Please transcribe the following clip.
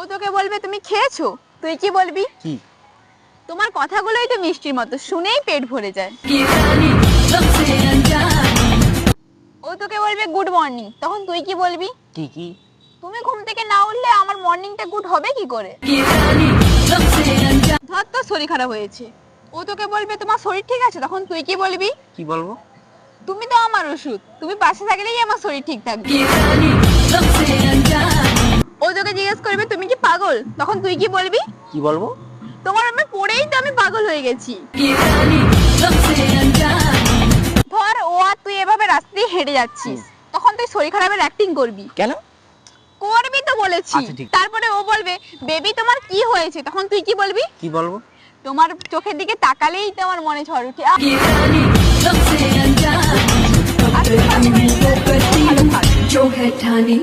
ও তোকে বলবে তুমি খেয়েছো? তুই কি বলবি? কি? তোমার কথাগুলোই তো মিষ্টির মতো শুনেই পেট ভরে যায়। ও তোকে বলবে গুড মর্নিং। তখন তুই কি বলবি? কি তুমি ঘুম থেকে না উঠলে আমার মর্নিংটা গুড হবে কি করে? ধর তো শরীর খারাপ হয়েছে। ও তোকে বলবে তোমার শরীর ঠিক আছে? তখন তুই কি বলবি? কি বলব? তুমি তো আমার ওষুধ। তুমি পাশে থাকলেই আমার শরীর ঠিক থাকবে। তোকে জিজ্ঞেস করবে তুমি কি পাগল তখন তুই কি বলবি কি বলবো তোমার আমি পড়েই তো আমি পাগল হয়ে গেছি की रानी सबसे अनजानी ধর ও আর তুই এভাবে রাস্তা দিয়ে হেঁটে যাচ্ছিস তখন তুই শরীর খারাপের অ্যাক্টিং করবি কেন করবি তো বলেছি আচ্ছা, ঠিক। তারপরে ও বলবে বেবি তোমার কি হয়েছে তখন তুই কি বলবি কি বলবো তোমার চোখের দিকে তাকালেই তো আমার মনে ঝড় উঠে আহ, की रानी सबसे अनजानी আর তুই পাশে বসে वो करती ভালো থাক। जो है ठानी